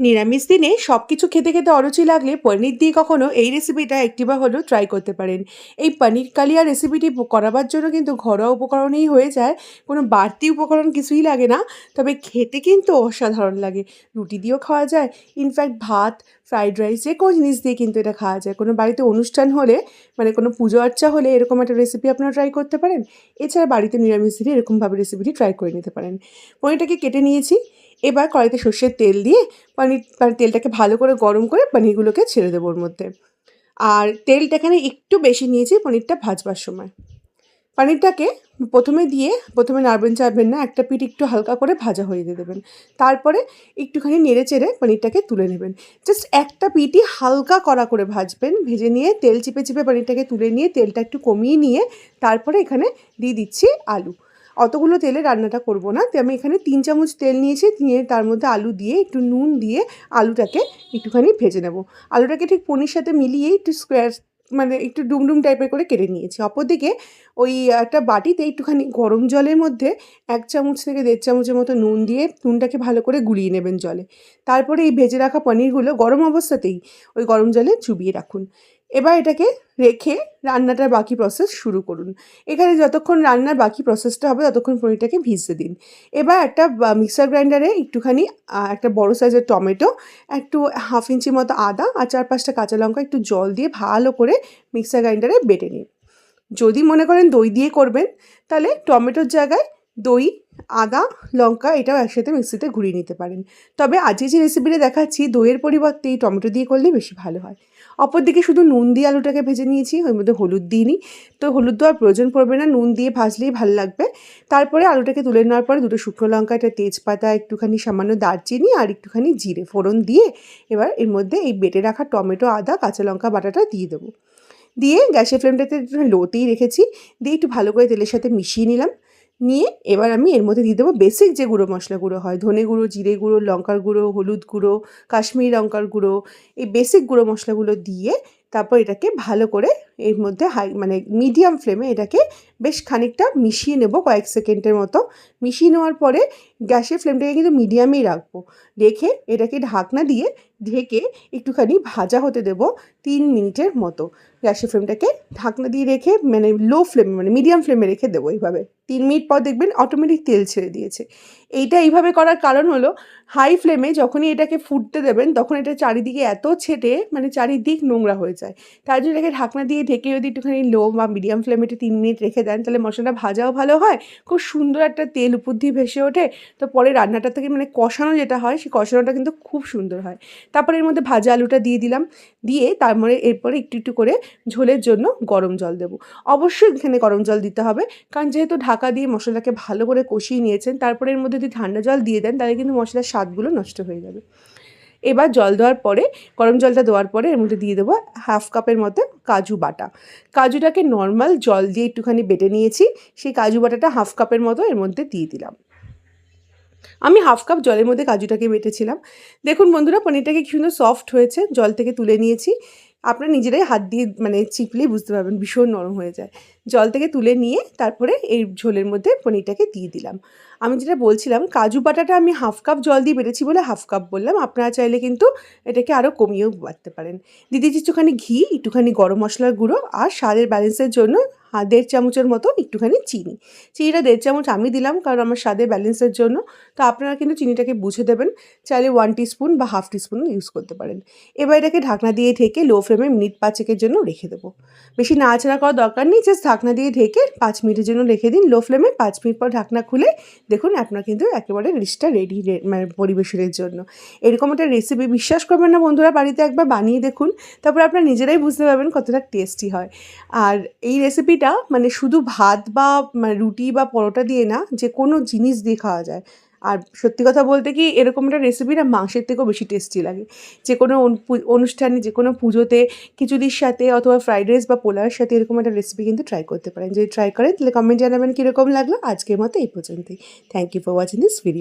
নিরামিষ দিনে সব কিছু খেতে খেতে অরুচি লাগলে পনির দিয়ে কখনো এই রেসিপিটা একটিবার হলেও ট্রাই করতে পারেন। এই পনির কালিয়া রেসিপিটি করাবার জন্য কিন্তু ঘরোয়া উপকরণেই হয়ে যায়। কোনো বাড়তি উপকরণ কিছুই লাগে না। তবে খেতে কিন্তু অসাধারণ লাগে। রুটি দিয়েও খাওয়া যায়। ইনফ্যাক্ট ভাত ফ্রাইড রাইস, যে কোনো জিনিস দিয়ে কিন্তু এটা খাওয়া যায়। কোনো বাড়িতে অনুষ্ঠান হলে মানে কোনো পুজো আর্চা হলে এরকম একটা রেসিপি আপনারা ট্রাই করতে পারেন। এছাড়া বাড়িতে নিরামিষ দিনে এরকমভাবে রেসিপিটি ট্রাই করে নিতে পারেন। পনিরটাকে কেটে নিয়েছি। এবার কড়াইতে সর্ষের তেল দিয়ে পনির মানে তেলটাকে ভালো করে গরম করে পনিরগুলোকে ছেড়ে দেবো ওর মধ্যে। আর তেলটা এখানে একটু বেশি নিয়েছি পনিরটা ভাজবার সময়। পনিরটাকে প্রথমে দিয়ে প্রথমে নাড়বেন চাড়বেন না, একটা পিঠ একটু হালকা করে ভাজা হয়ে দিয়ে দেবেন। তারপরে একটুখানি নেড়ে চেড়ে পনিরটাকে তুলে নেবেন। জাস্ট একটা পিঠই হালকা কড়া করে ভাজবেন, ভেজে নিয়ে তেল চিপে চিপে পনিরটাকে তুলে নিয়ে তেলটা একটু কমিয়ে নিয়ে তারপরে এখানে দিয়ে দিচ্ছি আলু। অতগুলো তেলে রান্নাটা করব না, তো আমি এখানে তিন চামচ তেল নিয়েছি, নিয়ে তার মধ্যে আলু দিয়ে একটু নুন দিয়ে আলুটাকে একটুখানি ভেজে নেব। আলুটাকে ঠিক পনির সাথে মিলিয়ে একটু স্কোয়ার মানে একটু ডুমডুম টাইপের করে কেটে নিয়েছি। অপরদিকে ওই একটা বাটিতে একটুখানি গরম জলের মধ্যে এক চামচ থেকে দেড় চামচের মতো নুন দিয়ে নুনটাকে ভালো করে গুলিয়ে নেবেন জলে। তারপরে এই ভেজে রাখা পনিরগুলো গরম অবস্থাতেই ওই গরম জলে চুবিয়ে রাখুন। এবার এটাকে রেখে রান্নাটার বাকি প্রসেস শুরু করুন। এখানে যতক্ষণ রান্নার বাকি প্রসেসটা হবে, ততক্ষণ পনিরটাকে ভিজতে দিন। এবার একটা মিক্সার গ্রাইন্ডারে একটুখানি একটা বড় সাইজের টমেটো, একটু হাফ ইঞ্চি মতো আদা আর চার পাঁচটা কাঁচা লঙ্কা একটু জল দিয়ে ভালো করে মিক্সার গ্রাইন্ডারে বেটে নিন। যদি মনে করেন দই দিয়ে করবেন, তাহলে টমেটোর জায়গায় দই, আদা, লঙ্কা এটাও একসাথে মিক্সিতে ঘুরিয়ে নিতে পারেন। তবে আজকে যে রেসিপিটা দেখাচ্ছি, দইয়ের পরিবর্তে এই টমেটো দিয়ে করলে বেশি ভালো হয়। অপরদিকে শুধু নুন দিয়ে আলুটাকে ভেজে নিয়েছি, ওর মধ্যে হলুদ দিইনি। তো হলুদ দেওয়ার প্রয়োজন পড়বে না, নুন দিয়ে ভাজলেই ভালো লাগবে। তারপরে আলুটাকে তুলে নেওয়ার পরে দুটো শুকনো লঙ্কা, একটা তেজপাতা, একটুখানি সামান্য দারচিনি আর একটুখানি জিরে ফোড়ন দিয়ে এবার এর মধ্যে এই বেটে রাখা টমেটো, আদা, কাঁচা লঙ্কা বাটাটা দিয়ে দেবো। দিয়ে গ্যাসের ফ্লেমটাতে লোতেই রেখেছি, দিয়ে একটু ভালো করে তেলের সাথে মিশিয়ে নিলাম। নিয়ে এবার আমি এর মধ্যে দিয়ে দেবো বেসিক যে গুঁড়ো মশলা গুঁড়ো হয়, ধনে গুঁড়ো, জিরে গুঁড়ো, লঙ্কার গুঁড়ো, হলুদ গুঁড়ো, কাশ্মীরি লঙ্কার গুঁড়ো, এই বেসিক গুঁড়ো মশলাগুলো দিয়ে তারপর এটাকে ভালো করে এর মধ্যে হাই মানে মিডিয়াম ফ্লেমে এটাকে বেশ খানিকটা মিশিয়ে নেব কয়েক সেকেন্ডের মতো। মিশিয়ে নেওয়ার পরে গ্যাসের ফ্লেমটাকে কিন্তু মিডিয়ামেই রাখব। রেখে এটাকে ঢাকনা দিয়ে ঢেকে একটুখানি ভাজা হতে দেব তিন মিনিটের মতো। গ্যাসের ফ্লেমটাকে ঢাকনা দিয়ে রেখে মানে লো ফ্লেমে মানে মিডিয়াম ফ্লেমে রেখে দেবো এইভাবে। তিন মিনিট পর দেখবেন অটোমেটিক তেল ছেড়ে দিয়েছে। এইটা এইভাবে করার কারণ হলো হাই ফ্লেমে যখনই এটাকে ফুটতে দেবেন তখন এটা চারিদিকে এত ছেটে মানে চারিদিক নোংরা হয়ে যায়। তার জন্য এটাকে ঢাকনা দিয়ে ঢেকে যদি একটুখানি লো বা মিডিয়াম ফ্লেমে তিন মিনিট রেখে দেন তাহলে মশলাটা ভাজাও ভালো হয়, খুব সুন্দর একটা তেল উপর দিয়ে ভেসে ওঠে। তো পরে রান্নাটা থেকে মানে কষানো যেটা হয়, সেই কষানোটা কিন্তু খুব সুন্দর হয়। তারপরে এর মধ্যে ভাজা আলুটা দিয়ে দিলাম। দিয়ে তারপরে এরপরে একটু একটু করে ঝোলের জন্য গরম জল দেবো। অবশ্যই এখানে গরম জল দিতে হবে, কারণ যেহেতু ঢাকা দিয়ে মশলাটাকে ভালো করে কষিয়ে নিয়েছেন, তারপরে এর মধ্যে যদি ঠান্ডা জল দিয়ে দেন, তাহলে কিন্তু মশলার স্বাদগুলো নষ্ট হয়ে যাবে। এবার জল দেওয়ার পরে, গরম জলটা দেওয়ার পরে এর মধ্যে দিয়ে দেবো হাফ কাপের মতো কাজু বাটা। কাজুটাকে নর্মাল জল দিয়ে একটুখানি বেটে নিয়েছি, সেই কাজু বাটাটা হাফ কাপের মতো এর মধ্যে দিয়ে দিলাম। আমি হাফ কাপ জলের মধ্যে কাজুটাকে বেটেছিলাম। দেখুন বন্ধুরা, পনিরটাকে কি সুন্দর সফট হয়েছে, জল থেকে তুলে নিয়েছি। আপনারা নিজেরাই হাত দিয়ে মানে চিপলেই বুঝতে পারবেন ভীষণ নরম হয়ে যায়। জল থেকে তুলে নিয়ে তারপরে এই ঝোলের মধ্যে পনিরটাকে দিয়ে দিলাম। আমি যেটা বলছিলাম, কাজু বাটাটা আমি হাফ কাপ জল দিয়ে বেড়েছি বলে হাফ কাপ বললাম। আপনারা চাইলে কিন্তু এটাকে আরও কমিয়েও বাড়তে পারেন। দিদি, একটুখানি ঘি, একটুখানি গরম মশলার গুঁড়ো আর স্বাদের ব্যালেন্সের জন্য দেড় চামচের মতো একটুখানি চিনি। চিনিটা দেড় চামচ আমি দিলাম কারণ আমার স্বাদের ব্যালেন্সের জন্য। তো আপনারা কিন্তু চিনিটাকে বুঝে দেবেন। চাইলে ওয়ান টিস্পুন বা হাফ টিস্পুন ইউজ করতে পারেন। এবার এটাকে ঢাকনা দিয়ে ঢেকে লো ফ্লেমে মিনিট পাঁচেকের জন্য রেখে দেবো। বেশি নাড়াচাড়া করার দরকার নেই জাস্ট ঢাকনা দিয়ে ঢেকে পাঁচ মিনিটের জন্য রেখে দিন। লো ফ্লেমে পাঁচ মিনিট পর ঢাকনা খুলে দেখুন আপনার কিন্তু একেবারে ডিশটা রেডি মানে পরিবেশনের জন্য। এরকম একটা রেসিপি বিশ্বাস করবেন না বন্ধুরা, বাড়িতে একবার বানিয়ে দেখুন। তারপর আপনার নিজেরাই বুঝতে পারবেন কতটা টেস্টি হয়। আর এই রেসিপিটা মানে শুধু ভাত বা মানে রুটি বা পরোটা দিয়ে না, যে কোনো জিনিস দিয়ে খাওয়া যায়। আর সত্যি কথা বলতে কি, এরকম একটা রেসিপি না মাংসের থেকেও বেশি টেস্টি লাগে। যে কোনো অনুষ্ঠানে, যে কোনো পুজোতে খিচুড়ির সাথে অথবা ফ্রাইড রাইস বা পোলাওয়ের সাথে এরকম একটা রেসিপি কিন্তু ট্রাই করতে পারেন। যদি ট্রাই করেন, তাহলে কমেন্ট জানাবেন কীরকম লাগল। আজকের মতো এই পর্যন্তই। Thank you for watching this video